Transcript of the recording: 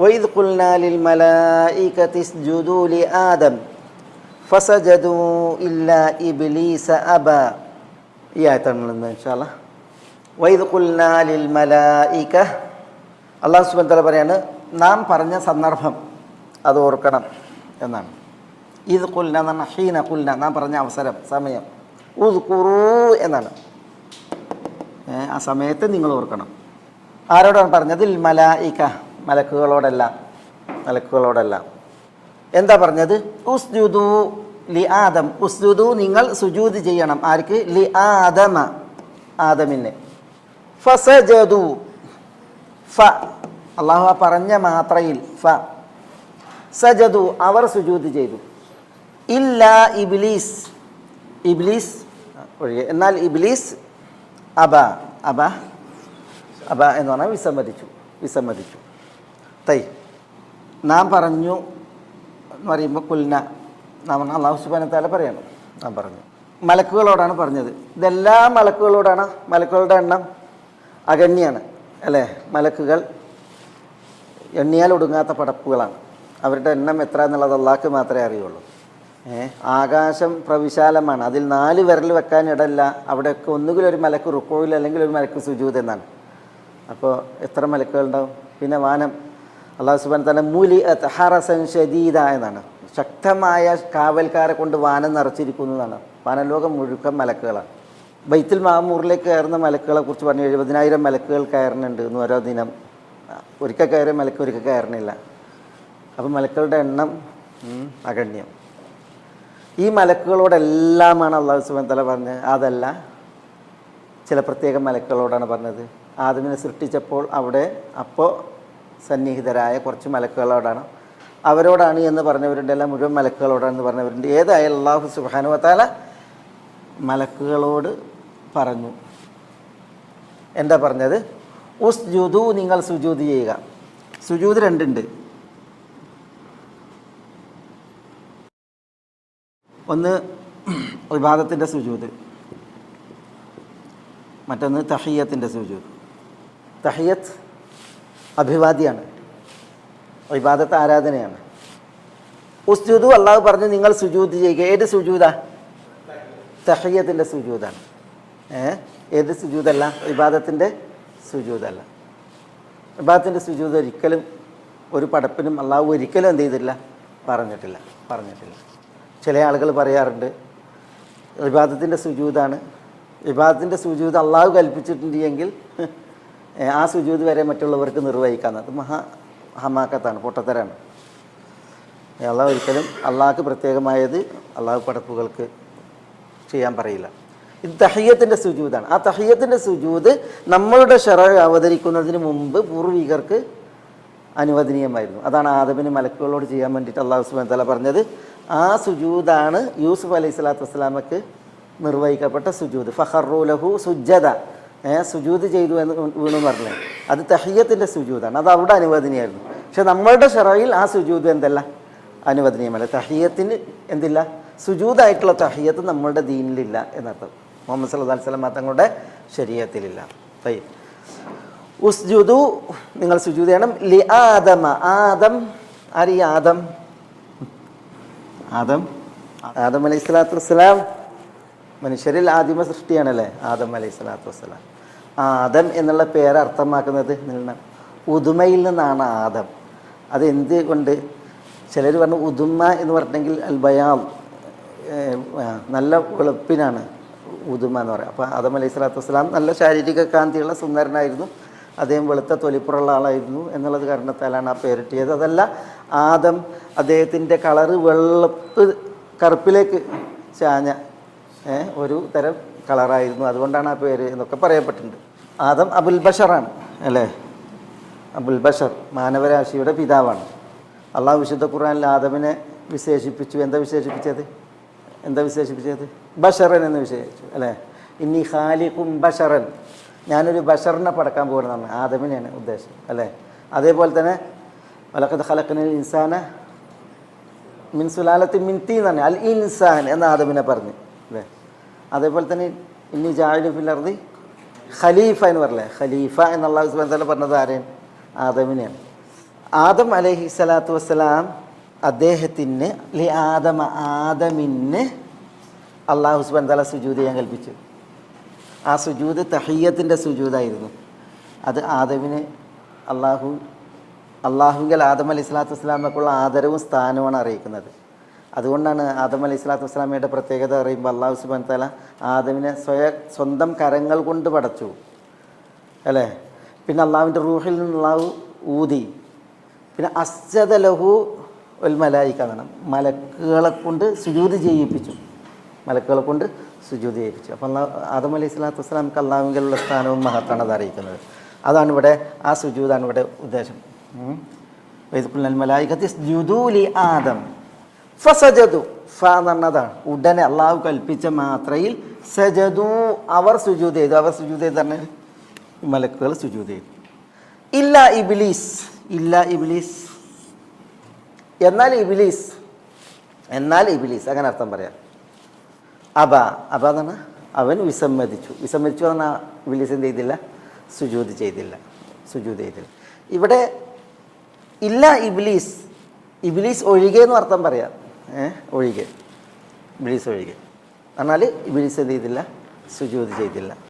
وإذ قلنا للملائكة اسجدوا لآدم فسجدوا إلا إبليس أبى ഈ ആയത്താണ് ഇൻഷാല്ല വൈദ് കുൽനാലിൽ മലായിക അള്ളാഹു സുബൻ തല പറയാണ് നാം പറഞ്ഞ സന്ദർഭം അത് ഓർക്കണം എന്നാണ് ഇത് കുൽന എന്ന് പറഞ്ഞാൽ ഹീന കുൽന നാം പറഞ്ഞ അവസരം സമയം ഉദ് കുറു എന്നാണ് ഏ, ആ സമയത്ത് നിങ്ങൾ ഓർക്കണം ആരോടാണ് പറഞ്ഞത് ഇൽ മലായിക മലക്കുകളോടല്ല മലക്കുകളോടല്ല. എന്താ പറഞ്ഞത്? ഉസ്ജുദു ലി ആദം. ഉസ്ജുദു നിങ്ങൾ സുജൂദ് ചെയ്യണം. ആർക്ക്? ലി ആദമ ആദമിന്. ഫസജദു. ഫ. അള്ളാഹു പറഞ്ഞ മാത്രയിൽ ഫ. സജദു. അവർ സുജൂദ് ചെയ്തു. ഇല്ല ഇബ്ലീസ്. ഇബ്ലീസ് ഒഴികെ. എന്നാൽ ഇബ്ലീസ് അബ. അബ. അബ എന്ന് പറഞ്ഞാൽ വിസമ്മതിച്ചു. വിസമ്മതിച്ചു. തൈ. നാം പറഞ്ഞു എന്ന് പറയുമ്പോൾ കുൽന. നാം അള്ളാഹു സുബാന താല പറയണം. നാം പറഞ്ഞു. മലക്കുകളോടാണ് പറഞ്ഞത്. ഇതെല്ലാ മലക്കുകളോടാണ്. മലക്കുകളുടെ എണ്ണം അഗണ്യാണ് അല്ലേ? മലക്കുകൾ എണ്ണിയാൽ ഒടുങ്ങാത്ത പടപ്പുകളാണ്. അവരുടെ എണ്ണം എത്ര എന്നുള്ളത് അള്ളാഹ്ക്ക് മാത്രമേ അറിയുള്ളൂ. ഏ? ആകാശം പ്രവിശാലമാണ്. അതിൽ നാല് വിരൽ വെക്കാൻ ഇടല്ല അവിടെയൊക്കെ ഒന്നുകിൽ ഒരു മലക്ക് റുക്കോയിൽ അല്ലെങ്കിൽ ഒരു മലക്ക് സുജൂത് എന്നാണ്. അപ്പോൾ എത്ര മലക്കുകളുണ്ടാവും? പിന്നെ വാനം. അള്ളാഹു സുബാൻ തന്നെ മൂലി ഹറസൻ ഷദീദ എന്നാണ്. ശക്തമായ കാവൽക്കാരെ കൊണ്ട് വാനം നിറച്ചിരിക്കുന്നു എന്നാണ്. വാനലോകം മുഴുക്കൻ മലക്കുകളാണ്. ബൈത്തിൽ മാമൂറിലേക്ക് കയറുന്ന മലക്കുകളെ കുറിച്ച് പറഞ്ഞു എഴുപതിനായിരം മലക്കുകൾ കയറുന്നുണ്ട് എന്ന് ഓരോ ദിനം. ഒരിക്കൽ കയറിയ മലക്ക് ഒരിക്കൽ കയറണില്ല. അപ്പം മലക്കുകളുടെ എണ്ണം അഗണ്യം. ഈ മലക്കുകളോടെല്ലാമാണ് അള്ളാഹു സുബാൻ തല പറഞ്ഞത്. അതല്ല ചില പ്രത്യേക മലക്കുകളോടാണ് പറഞ്ഞത്. ആദമിനെ സൃഷ്ടിച്ചപ്പോൾ അവിടെ അപ്പോൾ സന്നിഹിതരായ കുറച്ച് മലക്കുകളോടാണ്. അവരോടാണ് എന്ന് പറഞ്ഞവരുണ്ട് എല്ലാം മുഴുവൻ മലക്കുകളോടാണെന്ന് പറഞ്ഞവരുണ്ട്. ഏതായാലും അള്ളാഹു സുബാനുവത്താല മലക്കുകളോട് പറഞ്ഞു. എന്താ പറഞ്ഞത്? ഉസ് ജുദു നിങ്ങൾ സുജൂത് ചെയ്യുക. സുജൂത് രണ്ടുണ്ട്. ഒന്ന് വിവാദത്തിന്റെ സുജൂത് മറ്റൊന്ന് തഹിയത്തിന്റെ സുജൂത് തഹിയത്ത് അഭിവാദ്യാണ്. ഇബാദത്ത് ആരാധനയാണ്. ഉസ്ജുദു അള്ളാഹു പറഞ്ഞു നിങ്ങൾ സുജൂത് ചെയ്യുക. ഏത് സുജൂതാ തഹയ്യത്തിന്റെ സുജൂതാണ് ഏത് സുജൂതല്ല വിവാദത്തിന്റെ സുജൂതല്ല വിവാദത്തിന്റെ സുജൂത് ഒരിക്കലും ഒരു പടപ്പിനും അള്ളാഹു ഒരിക്കലും എന്ത് ചെയ്തിട്ടില്ല? പറഞ്ഞിട്ടില്ല. പറഞ്ഞിട്ടില്ല. ചില ആളുകൾ പറയാറുണ്ട് വിവാദത്തിന്റെ സുജൂതാണ് വിവാദത്തിന്റെ സുജൂത് അള്ളാഹു കൽപ്പിച്ചിട്ടുണ്ട് എങ്കിൽ ആ സുജൂത് വരെ മറ്റുള്ളവർക്ക് നിർവഹിക്കാമെന്ന് അത് മഹാ ഹമാക്കത്താണ് പൊട്ടത്തരാണ്. അള്ളാഹ് ഒരിക്കലും അള്ളാഹ്ക്ക് പ്രത്യേകമായത് അള്ളാഹു പടപ്പുകൾക്ക് ചെയ്യാൻ പറയില്ല. ഇത് തഹയ്യത്തിന്റെ സുജൂതാണ്. ആ തഹയ്യത്തിന്റെ സുജൂത് നമ്മളുടെ ഷെറ അവതരിക്കുന്നതിന് മുമ്പ് പൂർവികർക്ക് അനുവദനീയമായിരുന്നു. അതാണ് ആദമിന് മലക്കുകളോട് ചെയ്യാൻ വേണ്ടിയിട്ട് അള്ളാഹു സുബാൻ തല പറഞ്ഞത്. ആ സുജൂതാണ് യൂസുഫ് അലൈഹി സ്വലാത്തു വസ്സലാമക്ക് നിർവഹിക്കപ്പെട്ട സുജൂത്. ഫഹറുലഹു സുജദ ഏ സുജൂത് ചെയ്തു എന്ന് വീണു പറഞ്ഞത് അത് തഹയ്യത്തിന്റെ സുജൂതാണ്. അത് അവിടെ അനുവദനീയമായിരുന്നു. പക്ഷെ നമ്മളുടെ ഷറയിൽ ആ സുജൂത് എന്തല്ല? അനുവദനീയമല്ല. തഹയ്യത്തിന് എന്തില്ല? സുജൂതായിട്ടുള്ള തഹയ്യത്ത് നമ്മളുടെ ദീനിലില്ല എന്നർത്ഥം. മുഹമ്മദ് സല്ലാ വസല്ലം തങ്ങളുടെ ശരീരത്തിലില്ല. ഉസ്ജുദു നിങ്ങൾ സുജൂത് ചെയ്യണം. ലി ആദമ. ആദം. ആരി ആദം? ആദം. ആദം അലൈഹി സ്വലാത്തു വസ്സലാം. മനുഷ്യരിൽ ആദിമ സൃഷ്ടിയാണല്ലേ? ആദം അലൈഹി സ്വലാത്തു വസ്സലാം. ആദം എന്നുള്ള പേര് അർത്ഥമാക്കുന്നത് നിന്ന ഉദുമയിൽ നിന്നാണ് ആദം. അത് എന്ത് കൊണ്ട് ചിലർ പറഞ്ഞു ഉദുമ എന്ന് പറഞ്ഞെങ്കിൽ അൽ ബയാം ഏഹ്, ആ, നല്ല വെളുപ്പിനാണ് ഉദുമ എന്ന് പറയുക അപ്പോൾ ആദം അലൈഹി സ്വലാത്തു വസ്സലാം നല്ല ശാരീരിക കാന്തിയുള്ള സുന്ദരനായിരുന്നു. അദ്ദേഹം വെളുത്ത തൊലിപ്പുറമുള്ള ആളായിരുന്നു എന്നുള്ളത് കാരണത്താലാണ് ആ പേരിട്ടിയത്. അതല്ല ആദം അദ്ദേഹത്തിന്റെ കളറ് വെളുപ്പ് കറുപ്പിലേക്ക് ചാഞ്ഞ ഒരു തരം കളറായിരുന്നു. അതുകൊണ്ടാണ് ആ പേര് എന്നൊക്കെ പറയപ്പെട്ടിട്ടുണ്ട്. ആദം അബുൽ ബഷറാണ് അല്ലേ? അബുൽ ബഷർ മാനവരാശിയുടെ പിതാവാണ്. അള്ളാഹു വിശുദ്ധ ഖുർആനിൽ ആദമിനെ വിശേഷിപ്പിച്ചു. എന്താ വിശേഷിപ്പിച്ചത്? എന്താ വിശേഷിപ്പിച്ചത്? ബഷറൻ എന്ന് വിശേഷിച്ചു അല്ലേ? ഇനി ഖാലിഖും ബഷറൻ. ഞാനൊരു ബഷറിനെ പടക്കാൻ പോകുന്നതാണ്. ആദമിനെയാണ് ഉദ്ദേശം അല്ലേ? അതേപോലെ തന്നെ വലക്കത്ത് ഖലഖനൽ ഇൻസാന മിൻസുലാലത്ത് മിൻതി എന്നാണ് അൽ ഇൻസാൻ എന്ന് ആദമിനെ പറഞ്ഞു. അല്ലേ അതേപോലെ തന്നെ ഇനി ജാഹിലു ഫിലർദി ഖലീഫ എന്ന് പറയലേ ഖലീഫ എന്നുള്ള സുബന്ധല പറഞ്ഞത് ആരെയും ആദമിനെയാണ്. ആദം അലഹി സ്വലാത്തു വസ്സലാം അദ്ദേഹത്തിന് ലി ആദമ ആദമിന് അള്ളാഹു സുബാൻ തല സുജൂത് ഞാൻ കൽപ്പിച്ചു. ആ സുജൂത് തഹയ്യത്തിന്റെ സുജൂതായിരുന്നു. അത് ആദമിന് അള്ളാഹു അള്ളാഹുങ്കൽ ആദം അലൈഹി സ്വലാത്തു വസ്സലാമക്കുള്ള ആദരവും സ്ഥാനവുമാണ് അറിയിക്കുന്നത്. അതുകൊണ്ടാണ് ആദം അലൈഹി സ്വലാത്തു വസ്സലാമയുടെ പ്രത്യേകത അറിയുമ്പോൾ അള്ളാഹു സുബാൻ തല ആദമിനെ സ്വയ സ്വന്തം കരങ്ങൾ കൊണ്ട് പടച്ചു. അല്ലേ? പിന്നെ അള്ളാഹുവിന്റെ റൂഹിൽ നിന്ന് അള്ളാഹു ഊതി. പിന്നെ അസ്ജദ ലഹു ഒരു മലായിക്ക മലക്കുകളെ കൊണ്ട് സുജൂതി ചെയ്യിപ്പിച്ചു. മലക്കുകളെ കൊണ്ട് സുജൂതി ചെയ്യിപ്പിച്ചു. അപ്പം അള്ളാഹ് ആദം അലൈഹി സ്വലാത്തു വസ്സലാമക്ക് അള്ളാഹുവിലുള്ള സ്ഥാനവും മഹത്താണ് അത് അറിയിക്കുന്നത്. അതാണ് ഇവിടെ ആ സുജൂതാണ് ഇവിടെ ഉദ്ദേശം. വൈദ്യുൽ മലായിക്കത്തി ജുദൂലി ആദം. ഫസജതു ഫ എന്ന് പറഞ്ഞതാണ്. ഉടനെ അള്ളാഹു കൽപ്പിച്ച മാത്രയിൽ സജതു അവർ സുജൂത് ചെയ്തു. അവർ സുജൂത് ചെയ്ത് പറഞ്ഞാൽ മലക്കുകൾ സുജൂത് ചെയ്തു. ഇല്ല ഇബിലീസ്. ഇല്ല ഇബിലീസ്. എന്നാൽ ഇബിലീസ്. എന്നാൽ ഇബിലീസ്. അങ്ങനെ അർത്ഥം പറയാം. അബ. അബ എന്നാണ് അവൻ വിസമ്മതിച്ചു. വിസമ്മതിച്ചു പറഞ്ഞാൽ ഇബിലീസ് എന്ത് ചെയ്തില്ല? സുജൂത് ചെയ്തില്ല. സുജൂത് ചെയ്തില്ല. ഇവിടെ ഇല്ല ഇബിലീസ്. ഇബിലീസ് ഒഴികെ എന്ന് അർത്ഥം പറയാം. ഒഴികെ ഇബിലീസ് ഒഴികെ. എന്നാൽ ഇബിലീസ് എന്ത് ചെയ്തില്ല? സുജൂത് ചെയ്തില്ല.